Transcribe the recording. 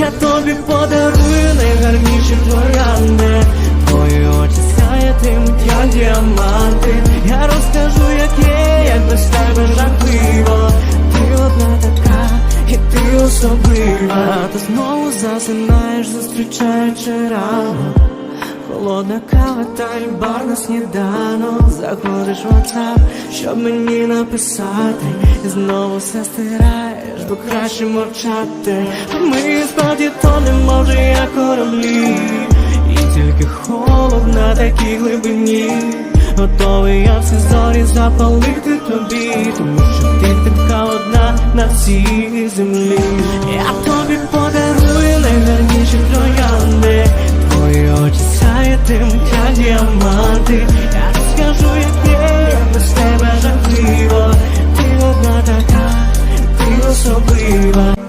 я тобі подарую найгарніші троянди. Твої очі сяятимуть, як діаманти. Я розкажу, як є, як без тебе жахливо. Ти одна така, і ти особлива. А ти знову засинаєш, зустрічаючи рано. Холодна кава та бар на сніданок. Заходиш в WhatsApp, щоб мені написати. І знову все стираєш, бо краще мовчати. Ми справді тонемо вже як кораблі. І тільки холод на такій глибині. Готовий я всі зорі запалити тобі. Тому що ти така одна на всій землі. Я тим я діаманти, я розкажу, як є, без тебе жахливо, ти одна така, ти особлива.